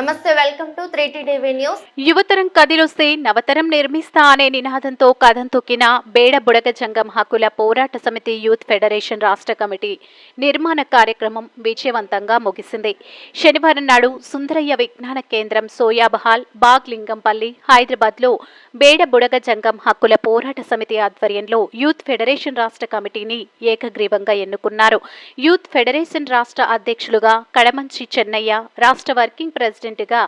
నమస్తే welcome to three TV news. యువతరం కదిలొస్తే నవతరం నిర్మిస్తా అనే నినాదంతో కథం తొక్కిన బేడ బుడగ జంగం హక్కుల పోరాట సమితి యూత్ ఫెడరేషన్ రాష్ట్ర కమిటీ నిర్మాణ కార్యక్రమం విజయవంతంగా ముగిసింది. శనివారం నాడు సుందరయ్య విజ్ఞాన కేంద్రం సోయాబహాల్ బాగ్ లింగంపల్లి హైదరాబాద్లో బేడ బుడగ జంగం హక్కుల పోరాట సమితి ఆధ్వర్యంలో యూత్ ఫెడరేషన్ రాష్ట్ర కమిటీని ఏకగ్రీవంగా ఎన్నుకున్నారు. యూత్ ఫెడరేషన్ రాష్ట్ర అధ్యక్షులుగా కడమంచి చెన్నయ్య రాష్ట్ర వర్కింగ్ ప్రెసిడెంట్ ప్రెసిడెంట్గా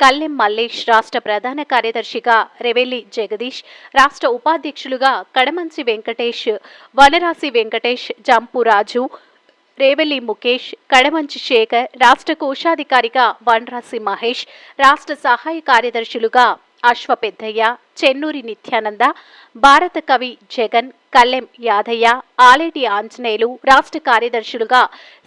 కల్లెం మల్లేష్ రాష్ట్ర ప్రధాన కార్యదర్శిగా రెవెల్లి జగదీష్ రాష్ట్ర ఉపాధ్యక్షులుగా కడమంచి వెంకటేష్ వనరాసి వెంకటేష్ జంపు రాజు రేవెల్లి ముఖేష్ కడమంచి శేఖర్ రాష్ట్ర కోశాధికారిగా వనరాసి మహేష్ రాష్ట్ర సహాయ కార్యదర్శులుగా అశ్వ పెద్దయ్య చెన్నూరి నిత్యానంద భారత కవి జగన్ కల్లెం యాదయ్య ఆలేటి ఆంజనేయులు రాష్ట్ర కార్యదర్శులుగా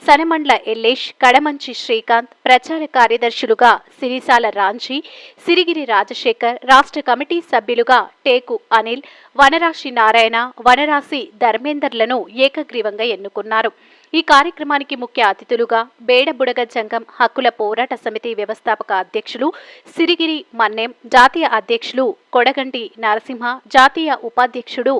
సనమండ్ల ఎల్లేష్ కడమంచి శ్రీకాంత్ ప్రచార కార్యదర్శులుగా సిరిసాల రాంజీ సిరిగిరి రాజశేఖర్ రాష్ట్ర కమిటీ సభ్యులుగా టేకు అనిల్ వనరాశి నారాయణ వనరాశి ధర్మేందర్లను ఏకగ్రీవంగా ఎన్నుకున్నారు. ఈ కార్యక్రమానికి ముఖ్య అతిథులుగా బేడబుడగ జంగం హక్కుల పోరాట సమితి వ్యవస్థాపక అధ్యక్షులు సిరిగిరి మన్నెం జాతీయ అధ్యక్షులు కొడగంటి నరసింహ జాతీయ ఉపాధ్యక్షుడు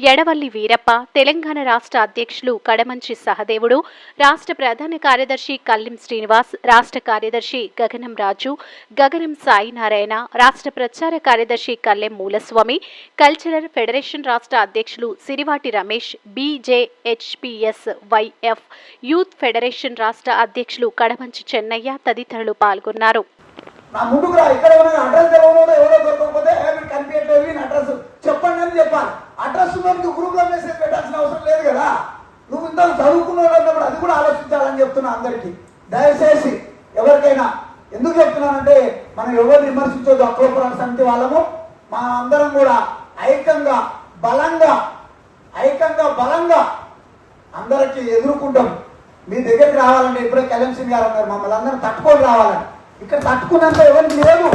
ఎడవల్లి వీరప్ప తెలంగాణ రాష్ట్ర అధ్యక్షులు కడమంచి సహదేవుడు రాష్ట్ర ప్రధాన కార్యదర్శి కల్లిం శ్రీనివాస్ రాష్ట్ర కార్యదర్శి గగనం రాజు గగనం సాయి నారాయణ రాష్ట్ర ప్రచార కార్యదర్శి కల్లెం మూలస్వామి కల్చరల్ ఫెడరేషన్ రాష్ట్ర అధ్యక్షులు Sirivati Ramesh BJHPS YF youth federation రాష్ట్ర అధ్యక్షులు కడమంచి చెన్నయ్య తదితరులు పాల్గొన్నారు. చెప్తున్నా అందరికీ. దయచేసి ఎవరికైనా ఎందుకు చెప్తున్నానంటే మనం ఎవరు విమర్శించొద్దు అక్రోపురం సమితి వాళ్ళము. మన అందరం కూడా ఐక్యంగా బలంగా ఐక్యంగా బలంగా అందరికి ఎదుర్కొంటాం. మీ దగ్గరికి రావాలంటే ఇప్పుడే కళ్యాణ్ సింగ్ గారు అన్నారు మమ్మల్ని అందరం తట్టుకొని రావాలని. ఇక్కడ తట్టుకున్నంత ఎవరికి లేదు.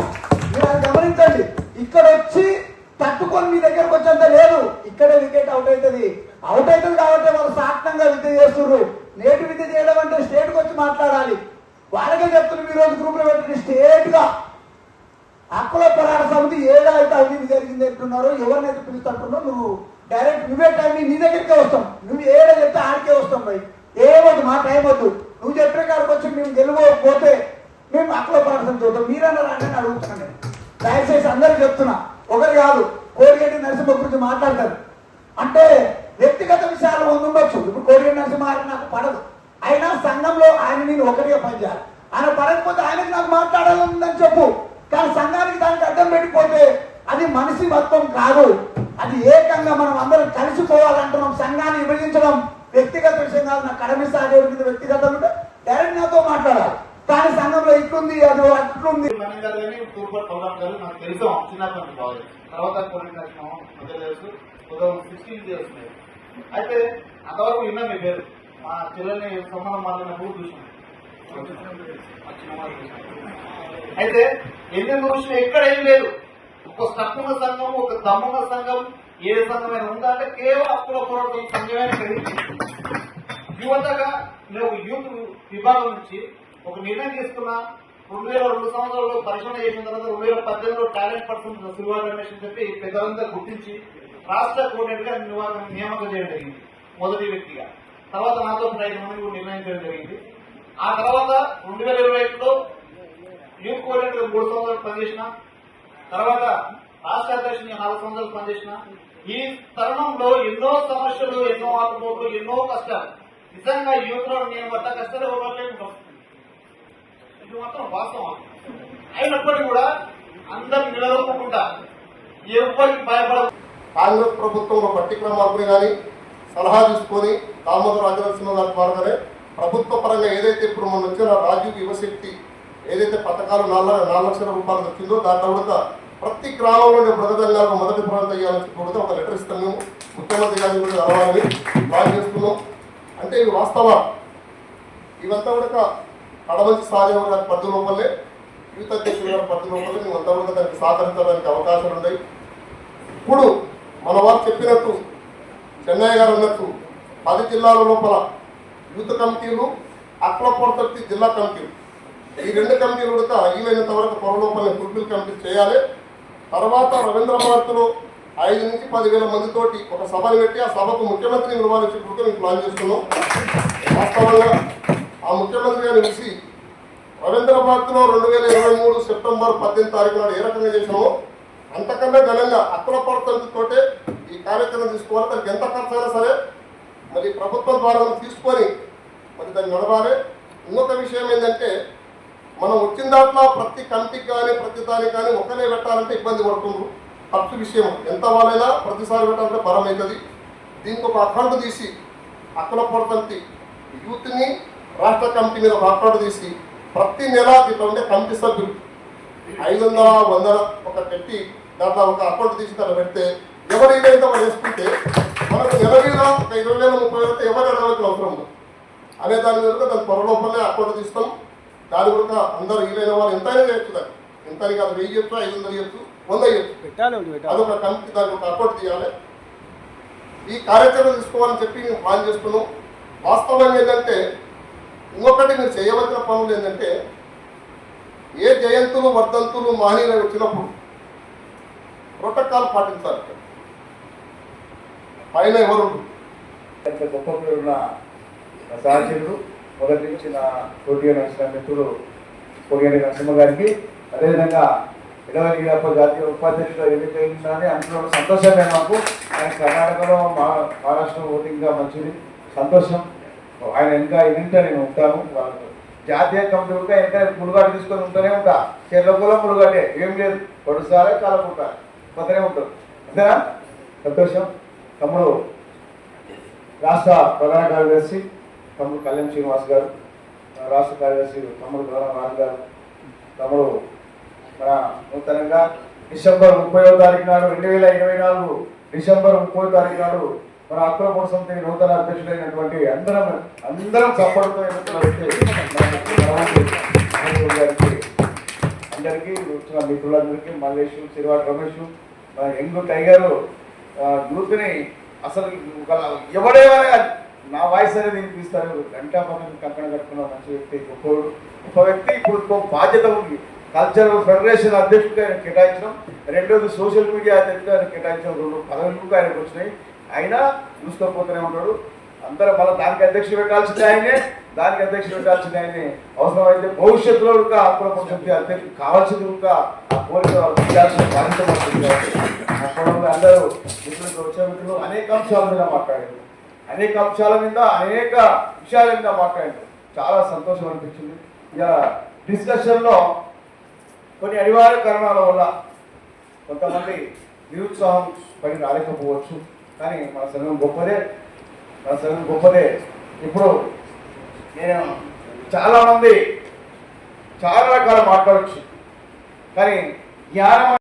మీరు అది గమనించండి ఇక్కడ వచ్చి తట్టుకొని మీ దగ్గరకు వచ్చేంత లేదు. ఇక్కడే వికెట్ అవుట్ అవుతుంది. అవుట్ అవుతుంది కాబట్టి వాళ్ళు సాక్తంగా విద్య చేస్తున్నారు. నేటి విద్య చేయడం అంటే స్టేట్కి వచ్చి మాట్లాడాలి. వాళ్ళకే చెప్తున్నారు ఈ రోజు గ్రూప్ స్టేట్గా పెట్టి స్టేట్ సమితి ఏదైతే అవినీతి జరిగింది అంటున్నారో ఎవరినైతే పిలుస్తుంటున్నారో నువ్వు డైరెక్ట్ నువ్వే టైం నీ దగ్గరికే వస్తాం. నువ్వు ఏదో చెప్తే ఆడికే వస్తాం భయ్ ఏమొద్దు మా టైం వద్దు. నువ్వు చెప్పే కాడికి వచ్చి మేము గెలవకపోతే మేము హక్కుల పోరాట సమితి అవుతాం. మీరన్నా రాండి అడుగుతున్నాను దయచేసి అందరికి చెప్తున్నా. ఒకరు కాదు కోరిగేటి నరసింహ గురించి మాట్లాడతారు అంటే వ్యక్తిగత విషయాలు ముందు ఉండొచ్చు ఇప్పుడు మారి నాకు పడదు. అయినా సంఘంలో ఆయన నేను ఒకటిగా పనిచేయాలి. ఆయన పడకపోతే ఆయనకి నాకు మాట్లాడాలని చెప్పు. కానీ సంఘానికి దానికి అడ్డం పెట్టిపోతే అది మనిషి మొత్తం కాదు. అది ఏకంగా మనం అందరం కలిసిపోవాలంటున్నాం. సంఘాన్ని విభజించడం వ్యక్తిగత విషయం కాదు. నాకు కడమి సాగే మీద వ్యక్తిగతం ఉంటే డైరెక్ట్ నాతో మాట్లాడాలి. కానీ సంఘంలో ఇట్లుంది అది అట్లుంది. తర్వాత కొన్ని తెలుసు. ఉదయం సిక్స్టీన్ ఇయర్స్ అయితే అంతవరకు విన్నా మీ పేరు. మా చెల్లెల్ని సంబంధం మాట్లాడినప్పుడు చూసాం అయితే ఎన్ని చూసినా ఎక్కడ ఏం లేదు. ఒక తక్కువ సంఘం ఒక తమ్మున సంఘం ఏ సంఘమైనా ఉందా అంటే కేవలం అప్పుల పోరాటం సంఘమైన యువతగా నేను యూత్ విభాగం నుంచి ఒక నిర్ణయం తీసుకున్నా. రెండు వేల రెండు సంవత్సరాల్లో పరిశోధన చేసిన తర్వాత రెండు వేల పద్దెనిమిదిలో టాలెంట్ పర్సన్ సిల్వర్ రమేష్ అని చెప్పి పెద్దలంతా గుర్తించి రాష్ట్ర కోఆర్డినేటర్గా నివారణ నియామకం చేయడం జరిగింది మొదటి వ్యక్తిగా. తర్వాత నాతో ఐదు మంది కూడా నిర్ణయించడం జరిగింది. ఆ తర్వాత రెండు వేల ఇరవై ఒకటిలో యూత్ కోఆర్డినేటర్ మూడు సంవత్సరాలు పనిచేసిన తర్వాత రాష్ట్ర అధ్యక్షుని నాలుగు సంవత్సరాలు పనిచేసిన. ఈ తరుణంలో ఎన్నో సమస్యలు ఎన్నో ఆటుపోట్లు ఎన్నో కష్టాలు. నిజంగా యూత్లో నేను పడ్డ కష్టాలు ఇవ్వలేకుండా ఇది మాత్రం వాస్తవం. అయినప్పటికీ కూడా అందరు నిలదొక్కకుండా ఎవరికి భయపడ కాంగ్రెస్ ప్రభుత్వంలో పర్టికులర్ మార్పుని కానీ సలహా తీసుకొని దామోదర రాజనరసింహ గారి ద్వారానే ప్రభుత్వ పరంగా ఏదైతే ఇప్పుడు మనం వచ్చిన రాజీవ్ యువశక్తి ఏదైతే పథకాలు నాలుగు నాలుగు లక్షల రూపాయలు వచ్చిందో దాంట్లో కూడా ప్రతి గ్రామంలోని మృతదంగాలకు మొదటి ప్రాంతం చేయాలని చెప్పి ఒక లెటర్ ఇస్తాం మేము. ముఖ్యమంత్రి గారిని కూడా కలవాలని ప్లాన్ చేస్తున్నాం. అంటే ఇవి వాస్తవాలు. ఇవంతా కూడా కడమంచి సాధ్యం గారి పరిధి లోపలే యువత అధ్యక్షుల గారి పరిధి లోపలే మేమంతా కూడా దానికి సహకరించడానికి అవకాశాలు ఉన్నాయి. ఇప్పుడు మన వారు చెప్పినట్టు చెన్నయ్య గారు అన్నట్టు పది జిల్లాల లోపల యూత్ కమిటీలు అక్లపూర్తి జిల్లా కమిటీలు. ఈ రెండు కమిటీలు కూడా వీలైనంత వరకు త్వరలోపలే ఫుల్ఫిల్ కమిటీ చేయాలి. తర్వాత రవీంద్ర భారత్లో ఐదు నుంచి పదివేల మందితోటి ఒక సభను పెట్టి ఆ సభకు ముఖ్యమంత్రిని నిర్వహించేందుకు మేము ప్లాన్ చేస్తున్నాం. వాస్తవంగా ఆ ముఖ్యమంత్రి గారు పిలిచి రవీంద్ర భారత్లో రెండు వేల ఇరవై మూడు సెప్టెంబర్ పద్దెనిమిది తారీఖు నాడు ఏ రకంగా చేసినామో అంతకన్నా ఘనంగా అక్కుల తోటే ఈ కార్యక్రమం తీసుకోవాలి. దానికి ఎంత ఖర్చు అయినా సరే మరి ప్రభుత్వం ద్వారా తీసుకొని మరి దాన్ని నడవాలి. ఇంకొక విషయం ఏంటంటే మనం వచ్చిన దాంట్లో ప్రతి కంటికి కానీ ప్రతి దానికి కానీ ఒకరే పెట్టాలంటే ఇబ్బంది పడుతుంది ఖర్చు విషయం ఎంత వాళ్ళైనా ప్రతిసారి పెట్టాలంటే బలం అవుతుంది. దీనికి ఒక అకౌంట్ తీసి అక్కల పొరతంతి యూత్ని రాష్ట్ర కమిటీ మీద ఒక అకౌంట్ తీసి ప్రతి నెల ఇట్లా ఉండే కమిటీ సభ్యులు ఐదు వందల వందల ఒక పెట్టి దాంట్లో ఒక అకౌంట్ తీసి దాంట్లో పెడితే ఎవరు ఏదైతే వాళ్ళు వేసుకుంటే మనకు మీద ఒక ఇరవై వేల ముప్పై వేల ఎవరు అడగవలసిన అవసరం ఉంది అనే దాని మీద దాని త్వరలోపలే అకౌంట్ తీస్తాం. దాని కూడా అందరూ వీలైన వాళ్ళు ఎంతైనా చేయొచ్చు దాన్ని. ఎంత అని కాదు వెయ్యి చేయొచ్చు ఐదు వందలు చేయొచ్చు వంద చేయొచ్చు. అదొక కమిటీ దానికి ఒక అకౌంట్ తీయాలి. ఈ కార్యక్రమం తీసుకోవాలని చెప్పి మేము ప్లాన్ చేసుకున్నాం వాస్తవం ఏంటంటే ఇంకొకటి మీరు చేయవలసిన పనులు ఏంటంటే ఏ జయంతులు వర్ధంతులు మహనీయులు వచ్చినప్పుడు ప్రోటోకాల్ పాటించాలి. పైన ఎవరు? ఎంత గొప్ప పేరున్న సహచరుడు మొదటి నుంచి నా పోటీగా నడిచిన మిత్రుడు పొడిగని నరసింహ గారికి అదేవిధంగా ఇరవై గిరప్ప జాతీయ ఉపాధ్యక్షుడు ఎన్నికైందని అందులో సంతోషమే నాకు ఆయన కర్ణాటకలో మా మహారాష్ట్ర ఓటింగ్గా మంచిది. సంతోషం. ఆయన ఇంకా ఎన్నింట నేను ఉంటాను. వాళ్ళకు జాతీయ కమిటీ ఉంటే ఇంకా ములుగాడు తీసుకొని ఉంటూనే ఉంటా. చెర్లపూల ములుగాడే ఏం లేదు. పడుసారే కాలకుంటా. కొత్తనే ఉంటారు. అంతేనా? సంతోషం. తమ్ముడు రాష్ట్ర ప్రధాన కార్యదర్శి తమ్ముడు కళ్యాణ్ శ్రీనివాస్ గారు రాష్ట్ర కార్యదర్శి తమ్ముడు ప్రధాన రాజు గారు తమ్ముడు మన నూతనంగా డిసెంబర్ ముప్పై తారీఖు నాడు రెండు వేల ఇరవై నాలుగు డిసెంబర్ ముప్పై తారీఖు నాడు మన అక్రమ సమితి నూతన అధ్యక్షుడైనటువంటి అందరం అందరం సపోర్ట్తో ఎన్నుకున్న వ్యక్తి మన ముఖ్యమంత్రి రామచంద్ర గారికి అందరికీ వచ్చిన మిత్రులందరికీ మల్లేష్ సిరివాటి రమేష్ యంగ్ టైగర్ గ్రూప్ని అసలు ఒక ఎవడేమైనా నా వాయిస్ అనేది వినిపిస్తారు. గంటా పక్కన కక్కన కట్టుకున్న మంచి వ్యక్తి గొప్పవాడు ఒక వ్యక్తి ఇప్పుడు బాధ్యత ఉంది. కల్చరల్ ఫెడరేషన్ అధ్యక్షుడిగా ఆయన కేటాయించడం రెండోది సోషల్ మీడియా అధ్యక్షుడిగా ఆయన కేటాయించడం రెండు పదవులకు ఆయనకు వచ్చినాయి. అయినా చూసుకోపోతూనే ఉంటాడు. అందరూ మళ్ళీ దానికి అధ్యక్షుడు పెట్టాల్సింది ఆయనే దానికి అధ్యక్షుడు పెట్టాల్సింది ఆయనే. అవసరమైతే భవిష్యత్తులో ఇంకా అప్పుడు కొంచెం అధ్యక్షుడు కావాల్సింది ఇంకా ఆ కోరిక చేయాల్సిన బాధ్యత అప్పుడు అందరూ మిత్రులకు వచ్చే మిత్రులు అనేక అంశాల మీద మాట్లాడారు. అనేక అంశాల మీద అనేక విషయాల మీద మాట్లాడారు. చాలా సంతోషం అనిపించింది. ఇక డిస్కషన్లో కొన్ని అనివార్య కారణాల వల్ల కొంతమంది నిరుత్సాహం పడి రాలేకపోవచ్చు. కానీ మన సంఘం గొప్పదే. మన సంఘం గొప్పదే ఇప్పుడు నేను చాలామంది చాలా రకాలు మాట్లాడచ్చు కానీ జ్ఞానం